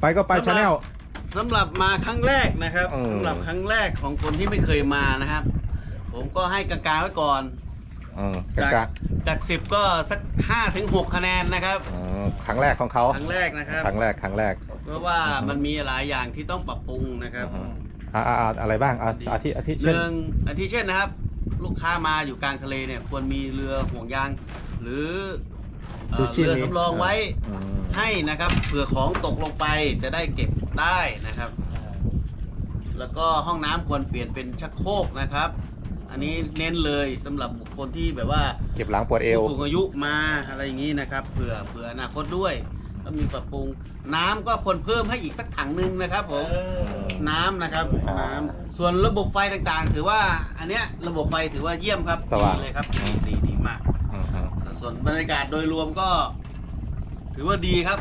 ไปก็ไปชาแนล สำหรับมาครั้งแรกนะครับอืมสำหรับครั้งแรกของคนที่ไม่เคยมานะครับ ผมก็ให้กลางๆไว้ก่อนอืมกจากลางจากสิบก็สักห้าถึงหกคะแนนนะครับๆอืมครั้งแรกของเขาครั้งแรกนะครับ ครั้งแรกครั้งแรกเพราะว่ามันมีหลายอย่างที่ต้องปรับปรุงนะครับอืมอ่าอ่าอ่าอะไรบ้างอ่าอาทิอาทิหเช่นนึ่งอาทิเช่นนะครับ ลูกค้ามาอยู่กลางทะเลเนี่ย ควรมีเรือห่วงยาง หรือเอ่ชูอชีพเรือนี้สำรองไว้ อืม ให้นะครับเผื่อของตกลงไปจะได้เก็บได้นะครับ แล้วก็ห้องน้ำควรเปลี่ยนเป็นชักโครกนะครับ อันนี้เน้นเลยสำหรับบุคคลที่แบบว่าเก็บหลังปวดเอว ผู้สูงอายุมาอะไรอย่างนี้นะครับเผื่อเผื่ออนาคตด้วย ก็มีปรับปรุงน้ำก็ควรเพิ่มให้อีกสักถังหนึ่งนะครับผม น้ำนะครับอ่าน้ำส่วนระบบไฟต่างๆ ถือว่า อันเนี้ยระบบไฟถือว่าเยี่ยมครับสว่างดีเลยครับดีดีดีมาก อืมอืมส่วนบรรยากาศโดยรวมก็ ถือว่าดีครับ